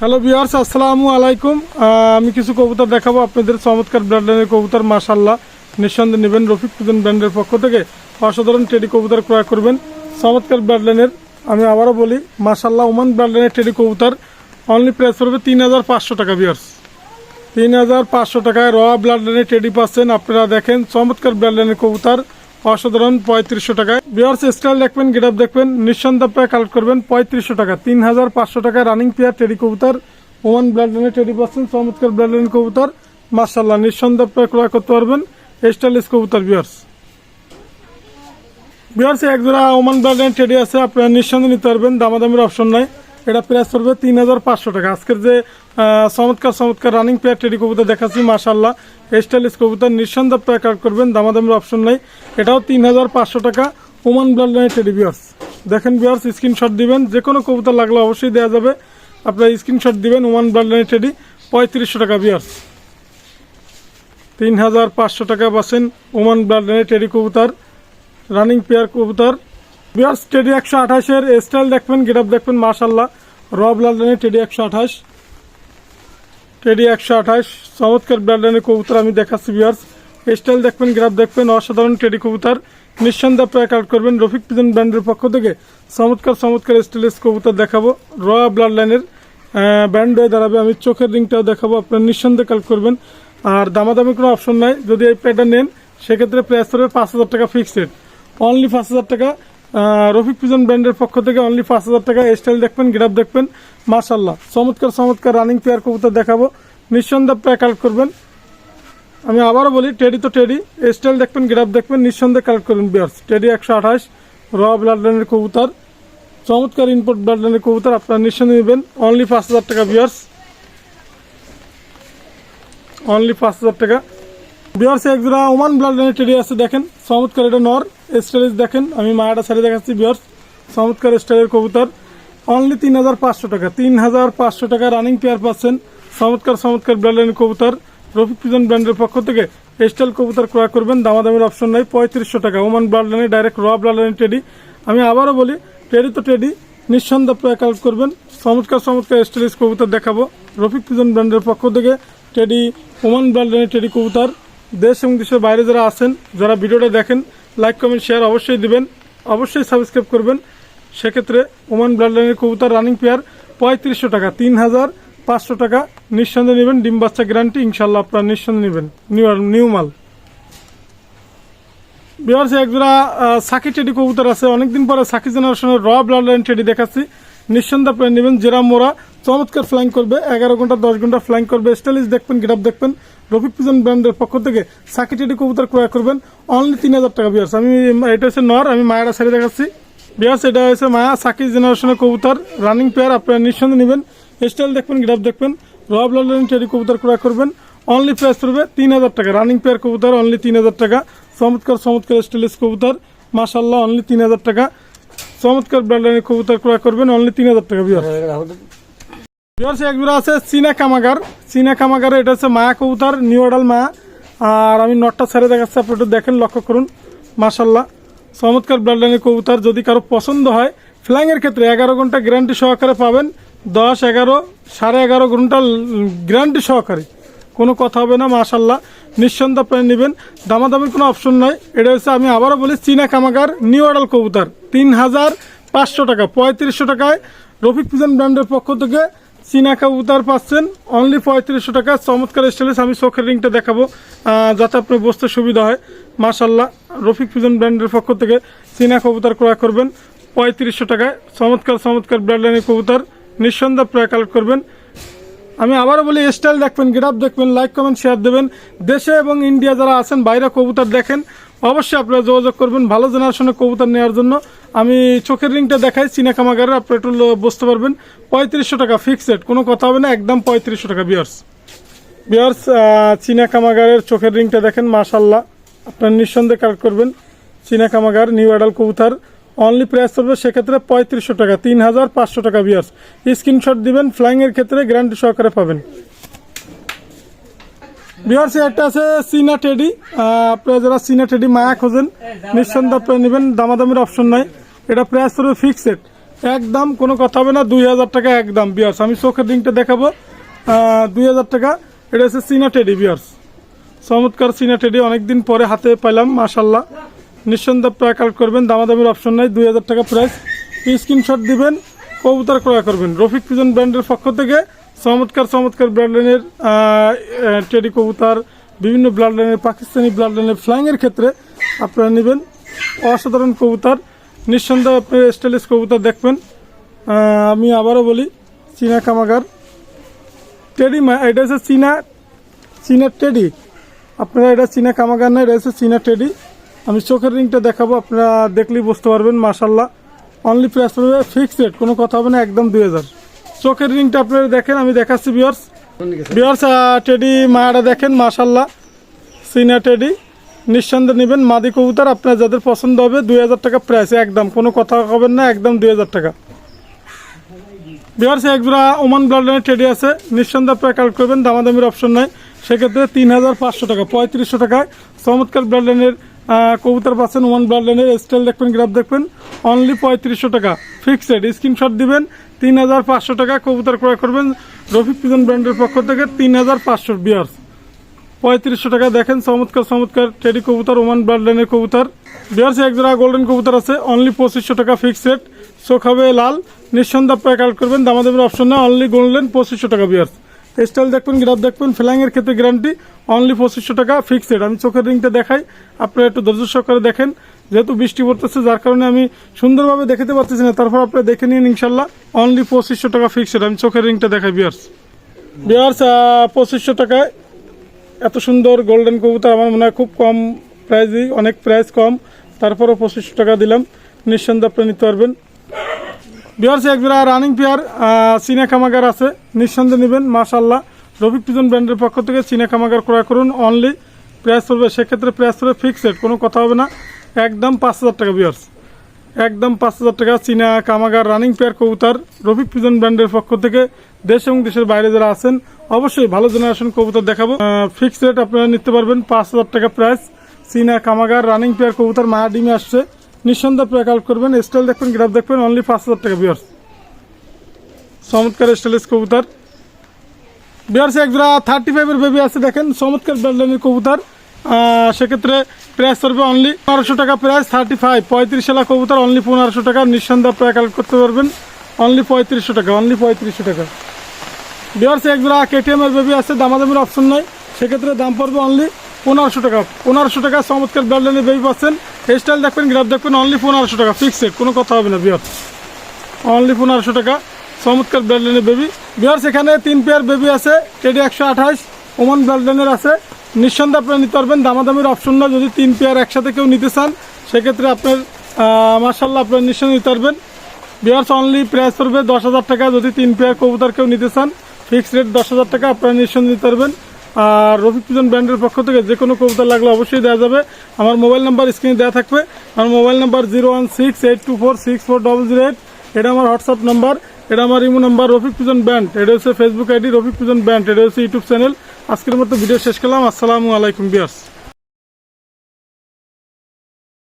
Hello বিয়ার্স আসসালামু আলাইকুম আমি কিছু কবুতর দেখাবো। আপনাদের চমৎকার ব্র্যান্ডের কবুতর মাশাল্লাহ নিঃসন্দেহে নেবেন রফিক পুজন ব্র্যান্ডের পক্ষ থেকে। অসাধারণ টেডি কবুতর ক্রয় করবেন। চমৎকার ব্র্যান্ডের আমি আবারও বলি মাশাল্লাহ ওমান ব্র্যান্ডের টেডি কবুতর। অনলি প্রাইস পড়বে তিন হাজার পাঁচশো টাকা বিয়ার্স তিন হাজার পাঁচশো টাকায় র ব্লাডলাইনের টেডি পাচ্ছেন। আপনারা দেখেন, চমৎকার ব্লাডলাইনের কবুতর। অসাধারণ, পঁয়ত্রিশশো টাকায়। বিয়ার্স স্টাইল দেখবেন গেট দেখবেন, নিঃসন্দেহ প্রায় কালেক্ট করবেন, পঁয়ত্রিশশো টাকা। তিন হাজার পাঁচশো টাকায় রানিং পেয়ার টেডি কবুতর ওমান ব্লাডলাইনের টেডি পাচ্ছেন, চমৎকার ব্লাডলাইনের কবুতর। মার্শাল্লাহ নিঃসন্দেহ প্রায় ক্রয় করতে পারবেন স্টাইলিশ কবুতর বিয়ার্স বিহার এক জোড়া ওমান ব্র্যান্ডের টেডি আছে, আপনারা নিঃসন্দেহে নিতে পারবেন, দামাদামির অপশন নাই। এটা প্রাইস পড়বে তিন হাজার পাঁচশো টাকা। আজকের যে চমৎকার চমৎকার রানিং পেয়ার টেডি কবুতর দেখাচ্ছি মাশাল্লাহ স্টাইলিশ কবুতর নিঃসন্দেহ প্রায় কালেক্ট করবেন, দামাদামির অপশন নাই। এটাও তিন হাজার পাঁচশো টাকা। ওমান ব্র্যান্ডের টেডি বিয়ার্স দেখেন বিয়ার্স স্ক্রিনশট দিবেন। যে কোনো কবুতর লাগলে অবশ্যই দেওয়া যাবে। আপনারা স্ক্রিনশট দিবেন ওমান ব্র্যান্ডের টেডি পঁয়ত্রিশশো টাকা বিয়ার্স তিন হাজার পাঁচশো টাকা পাচ্ছেন ওমান ব্র্যান্ডের টেডি কবুতর রানিং পেয়ার কবুতর। বিয়ার টেডি একশো আঠাশের স্টাইল দেখবেন গেট আপ দেখবেন মার্শাল্লাহ রব লালনের টেডি একশো আঠাশ। টেডি একশো আঠাশ, চমৎকার ব্র্যান্ডের কবুতর আমি দেখাচ্ছি বিয়ার্স স্টাইল দেখবেন গ্রাফ দেখবেন, অসাধারণ টেডি কবুতর। নিঃসন্দেহ প্রায় কালেক্ট করবেন, রফিক পিজন ব্র্যান্ডের পক্ষ থেকে চমৎকার চমৎকার স্টাইলিশ কবুতর দেখাবো। র ব্লাড লাইনের ব্যান্ড হয়ে দাঁড়াবে, আমি চোখের রিংটাও দেখাবো, আপনার নিঃসন্দেহে কাল করবেন। আর দামাদামি কোনো অপশন নাই, যদি এই প্যাডটা নেন, সেক্ষেত্রে প্রাইস পড়বে পাঁচ হাজার টাকা ফিক্সড অনলি পাঁচ হাজার টাকা রফিক পিজন ব্র্যান্ডের পক্ষ থেকে অনলি পাঁচ হাজার টাকা স্টাইল দেখবেন গ্রাফ দেখবেন। মাশাল্লাহ চমৎকার চমৎকার রানিং পেয়ার কবুতর দেখাবো। নিঃসন্দেহ প্রায় কালেক্ট করবেন। আমি আবারও বলি টেডি তো টেডি স্টাইল দেখবেন গ্রাফ দেখবেন, নিঃসন্দেহে কালেক্ট করবেন বিয়ার্স টেডি একশো আঠাশ র ব্লাড লাইনের কবুতর। চমৎকার ইনপুট ব্লাড লাইনের কবুতর, আপনারা নিঃসন্দেহে নেবেন। অনলি পাঁচ হাজার টাকা বিয়ার্স অনলি পাঁচ হাজার টাকা। বিয়ার্স এক জোড়া ওমান ব্লাড লাইনের টেডি আছে, দেখেন। চমৎকার এটা নর স্টাইলিশ, দেখেন। আমি মায়াটা সারি দেখাচ্ছি বিয়ার্স চমৎকার স্টাইলের কবুতর। অনলি তিন হাজার পাঁচশো টাকা, তিন হাজার পাঁচশো টাকা রানিং পেয়ার পাচ্ছেন। চমৎকার চমৎকার ব্লাড লাইনের কবুতর। রফিক পিজন ব্র্যান্ডের পক্ষ থেকে স্টাইল কবুতর ক্রয় করবেন, দামাদামির অপশন নাই, পঁয়ত্রিশশো টাকা। ওমান ব্লাড ডাইরেক্ট র ব্লাড লাইনের টেডি আমি আবারও বলি টেডি তো টেডি নিঃসন্দেহ প্রায় কালেক্ট করবেন। চমৎকার চমৎকার স্টাইলিশ কবুতর দেখাবো। রফিক পিজন ব্র্যান্ডের পক্ষ থেকে টেডি ওমান লাইনের টেডি কবুতর। দেশ এবং দেশের বাইরে যারা আছেন, যারা ভিডিওটা দেখেন লাইক কমেন্ট শেয়ার অবশ্যই দিবেন। অবশ্যই সাবস্ক্রাইব করবেন। সেক্ষেত্রে ওমান ব্লাড লাইনের কবুতর রানিং পেয়ার পঁয়ত্রিশশো টাকা তিন হাজার পাঁচশো টাকা নিঃসন্দেহে নেবেন। ডিম বাচ্চা গ্যারান্টি ইনশাল্লাহ আপনারা নিঃসন্দেহে নেবেন। নিউ নিউ মাল। বিহার এক জোড়া সাকি টেডি কবুতর আছে। অনেকদিন পরে সাকি জেনারেশনের র ব্লাড লাইন টেডি দেখাচ্ছি। নিঃসন্দেহ আপনারা নেবেন। জেরা মোরা চমৎকার ফ্লাইং করবে। এগারো ঘণ্টা, দশ ঘণ্টা ফ্লাইং করবে। স্টাইলিশ দেখবেন গেট দেখবেন। রফিক পিজন ব্র্যান্ডের পক্ষ থেকে সাকি টেডি কবুতর ক্রয় করবেন। অনলি তিন হাজার টাকা বিয়ার্স আমি এটা হচ্ছে নর, আমি মায়েরা সারি দেখাচ্ছি। বিয়ার্স এটা হচ্ছে মায়া সাকি জেনারেশনের কবুতর রানিং পেয়ার আপনারা নিঃসন্দেহে নেবেন। স্টাইল দেখবেন গেট দেখবেন। রব ব্লাড লাইন টেডি কবুতর ক্রয় করবেন। অনলি প্রাইস পড়বে তিন হাজার টাকা। রানিং পেয়ার কবুতর অনলি তিন হাজার টাকা। চমৎকার চমৎকার স্টাইলিশ কবুতর। মাশাল্লাহ অনলি তিন হাজার টাকা। চমৎকার ব্র্যান্ডের কবুতর ক্রয় করবেন অনলি তিন হাজার টাকা বিয়ার বিয়ার এক আছে চীনা কামাগার। চীনা কামাগার এটা হচ্ছে মায়া কবুতর নিউ অডাল মায়া। আর আমি নটটা ছেড়ে দেখাচ্ছি, আপনি একটু দেখেন, লক্ষ্য করুন। মাশাল্লাহ চমৎকার ব্র্যান্ডের কবুতর, যদি কারও পছন্দ হয় ফ্লাইংয়ের ক্ষেত্রে এগারো ঘণ্টা গ্যারান্টি সহকারে পাবেন। দশ, এগারো, সাড়ে এগারো ঘণ্টা গ্যারান্টি সহকারে। কোনো কথা হবে না মাশাল্লাহ নিঃসন্দেহ আপনি নেবেন। দামাদামির কোনো অপশন নাই। এটা হচ্ছে, আমি আবারও বলি চীনা কামাগার নিউ অডাল কবুতর। তিন হাজার পাঁচশো টাকা, পঁয়ত্রিশশো টাকায় রফিক পিজন ব্র্যান্ডের পক্ষ থেকে চীনা কবুতর পাচ্ছেন। অনলি পঁয়ত্রিশশো টাকা। চমৎকার স্টাইলিশ আমি চোখের রিংটা দেখাবো। যাতে আপনার বসতে সুবিধা হয়। মাশাল্লাহ রফিক পিজন ব্র্যান্ডের পক্ষ থেকে চীনা কবুতর ক্রয় করবেন। পঁয়ত্রিশশো টাকায়। চমৎকার চমৎকার ব্র্যান্ডের কবুতর। নিঃসন্দেহ প্রায় কালেক্ট করবেন। আমি আবারও বলি স্টাইল দেখবেন আপ দেখবেন লাইক কমেন্ট শেয়ার দেবেন। দেশে এবং ইন্ডিয়া যারা আছেন, বাইরে কবুতর দেখেন, অবশ্যই আপনারা যোগাযোগ করবেন। ভালো জেনারেশনের কবুতর নেওয়ার জন্য। আমি চোখের রিংটা দেখাই চীনা কামাগারে আপনারা একটু বুঝতে পারবেন। পঁয়ত্রিশশো টাকা ফিক্সড কোনো কথা হবে না, একদম পঁয়ত্রিশশো টাকা বিয়ার্স বিয়ার্স চীনা কামাগারের চোখের রিংটা দেখেন মাশাল্লাহ আপনার নিঃসন্দেহে কালেক্ট করবেন। চীনা কামাগার নিউ অ্যাডাল কবুতর অনলি প্রাইস পড়বে সেক্ষেত্রে পঁয়ত্রিশশো টাকা তিন হাজার পাঁচশো টাকা বিয়ার্স স্ক্রিনশট দিবেন ফ্লাইংয়ের ক্ষেত্রে গ্যারান্টি সহকারে পাবেন। বিহার একটা আছে চীনা টেডি আপনারা যারা চীনা টেডি মায়া খোঁজেন, নিঃসন্দেহে আপনারা নেবেন। দামাদামির অপশন নাই। এটা প্রাইস পড়বে ফিক্সড একদম কোনো কথা হবে না, দুই হাজার টাকা একদম বিয়ার্স আমি চোখের রিংটা দেখাবো। দুই হাজার টাকা। এটা হচ্ছে সিনা টেডি বিয়ার্স চমৎকার সিনা টেডি অনেকদিন পরে হাতে পাইলাম মাশাল্লাহ নিঃসন্দেহে প্রায় কালেক্ট করবেন, দামাদামির অপশন নাই, দুই হাজার টাকা প্রাইস স্ক্রিনশট দিবেন, কবুতর ক্রয় করবেন। রফিক পিজন ব্র্যান্ডের পক্ষ থেকে চমৎকার চমৎকার ব্র্যান্ডের টেডি কবুতর, বিভিন্ন ব্লাড লাইনের পাকিস্তানি ব্লাড লাইনের ফ্লাইংয়ের ক্ষেত্রে আপনারা নেবেন। অসাধারণ কবুতর। নিঃসন্দেহে আপনি স্টাইলিশ কবুতর দেখবেন। আমি আবারও বলি, চীনা কামাগার। টেডি এটা হচ্ছে চীনা চীনা টেডি আপনারা এটা চীনা কামাগার না, এটা হচ্ছে চীনা টেডি আমি চোখের রিংটা দেখাবো, আপনারা দেখলেই বুঝতে পারবেন মাশাল্লাহ অনলি প্রাইস পড়বে ফিক্সড রেট কোনো কথা হবে না, একদম দুই হাজার। চোখের রিংটা আপনারা দেখেন, আমি দেখাচ্ছি বিয়ার্স বিয়ার্স টেডি মায়াটা দেখেন মার্শাল্লাহ চীনা টেডি নিঃসন্দেহে নেবেন। মাদি কবুতর, আপনার যাদের পছন্দ হবে, দুই হাজার টাকা প্রাইস একদম। কোনো কথা হবেন না, একদম দুই হাজার টাকা। বিহার সে একজোড়া ওমান ব্লাডলাইনের টেডি আছে। নিঃসন্দেহে আপনারা কালেক্ট করবেন, দামাদামির অপশন নাই। সেক্ষেত্রে তিন হাজার পাঁচশো টাকা, পঁয়ত্রিশশো টাকায় চমৎকার ব্লাডলাইনের কবুতর পাচ্ছেন ওমান ব্লাডলাইনের স্টাইল দেখবেন গ্রাফ দেখবেন। অনলি পঁয়ত্রিশশো টাকা। ফিক্সড স্ক্রিনশট দিবেন। তিন হাজার পাঁচশো টাকা কবুতর ক্রয় করবেন। রফিক পিজন ব্র্যান্ডের পক্ষ থেকে তিন হাজার পাঁচশো বিয়ার্স। পঁয়ত্রিশশো টাকা দেখেন, চমৎকার চমৎকার টেডি কবুতর ওমান ব্লাড লাইনের কবুতর। বিহার্সে এক জোড়া গোল্ডেন কবুতর আছে অনলি পঁচিশশো টাকা ফিক্স রেট চোখ হবে লাল, নিঃসন্দেহ প্রায় কালেক্ট করবেন, দামাদামের অপশন না অনলি গোল্ডেন পঁচিশশো টাকা বিয়ার্স স্টাইল দেখবেন গ্রাফ দেখবেন ফ্ল্যাংয়ের ক্ষেত্রে গ্যারান্টি অনলি পঁচিশশো টাকা ফিক্স রেট আমি চোখের রিংটা দেখাই, আপনারা একটু ধৈর্য সহকারে দেখেন, যেহেতু বৃষ্টি পড়তেছে, যার কারণে আমি সুন্দরভাবে দেখাতে পারতেছি না, তারপর আপনারা দেখে নিন ইনশাল্লাহ অনলি পঁচিশশো টাকা ফিক্স রেট আমি চোখের রিংটা দেখাই বিয়ার্স বিয়ার্স পঁচিশশো টাকায় এত সুন্দর গোল্ডেন কবুতর আমার মনে হয় খুব কম প্রাইজই অনেক প্রাইস কম। তারপরও পঁচিশশো টাকা দিলাম। নিঃসন্দেহ আপনি নিতে পারবেন। বিহার সে একজোড়া রানিং পেয়ার চীনা খামাগার আছে। নিঃসন্দেহে নেবেন মাশাল্লাহ রফিক পিজন ব্র্যান্ডের পক্ষ থেকে চীনা খামাগার ক্রয় করুন অনলি প্রাইস পড়বে, সেক্ষেত্রে প্রাইস পড়বে ফিক্সড কোনো কথা হবে না। একদম পাঁচ হাজার টাকা বিয়ার্স একদম পাঁচ হাজার টাকা চীনা কামাগার রানিং পেয়ার কবুতর রফিক পিজন ব্র্যান্ডের পক্ষ থেকে দেশ এবং দেশের বাইরে যারা আছেন, অবশ্যই ভালো জেনারেশন কবুতর দেখাবো। ফিক্সড রেট আপনারা নিতে পারবেন পাঁচ হাজার টাকা প্রাইস চীনা কামাগার রানিং পেয়ার কবুতর মায়া ডিমে আসছে। নিঃসন্দেহে প্রায় কালেক্ট করবেন স্টাইল দেখবেন গ্রাফ দেখবেন অনলি পাঁচ হাজার টাকা বিয়ার্স চমৎকার স্টাইলিশ কবুতর। বিয়ার্সে একজোড়া থার্টি ফাইভের বেবি আছে, দেখেন, চমৎকার ব্যান্ডলাইনের কবুতর। সেক্ষেত্রে প্রাইস করবে অনলি পনেরোশো টাকা প্রাইস থার্টি ফাইভ পঁয়ত্রিশ সালা কবুতর অনলি পনেরোশো টাকা। নিঃসন্দেহ প্রায় কালেক্ট করতে পারবেন অনলি পঁয়ত্রিশশো টাকা অনলি পঁয়ত্রিশশো টাকা। বিয়ার্সে একজোড়া কেটিএম এর বেবি আছে, দামাদামির অপশন নাই। সেক্ষেত্রে দাম পড়বে অনলি পনেরোশো টাকা। পনেরোশো টাকা চমৎকার ব্যান্ডলাইনের বেবি পাচ্ছেন। হেয়ারস্টাইল দেখবেন গ্রাফ দেখবেন অনলি পনেরোশো টাকা ফিক্সড কোনো কথা হবে না বিয়ার অনলি পনেরোশো টাকা, চমৎকার ব্যান্ডলাইনের বেবি বিহার সেখানে তিন পেয়ার বেবি আছে টেডি একশো আঠাশ ওমান ব্যান্ডলাইনের আছে। নিঃসন্দেহে আপনারা নিতে পারবেন। দামাদামির অপশন না, যদি তিন পেয়ার একসাথে কেউ নিতে চান, সেক্ষেত্রে আপনার মার্শাল্লাহ আপনার নিঃসন্দেহে নিতে পারবেন। বিহার্স অনলি প্রাইস পড়বে দশ হাজার টাকা, যদি তিন পেয়ার কবুতর কেউ নিতে চান ফিক্সড রেট দশ হাজার টাকা আপনারা নিঃসন্দেহে নিতে পারবেন। আর রফিক পিজন ব্র্যান্ডের পক্ষ থেকে যে কোনো কবুতর লাগলে অবশ্যই দেওয়া যাবে। আমার মোবাইল নাম্বার স্ক্রিনে দেওয়া থাকবে। আমার mobile number zero one six eight two four six four double zero eight. এটা আমার হোয়াটসঅ্যাপ নাম্বার। এটা আমার imo number Rafiq pigeon band এটা হচ্ছে Facebook ID Rafiq pigeon band এটা হচ্ছে ইউটিউব চ্যানেল। আজকের মতো ভিডিও শেষ করলাম। আসসালামু আলাইকুম বিয়ার্স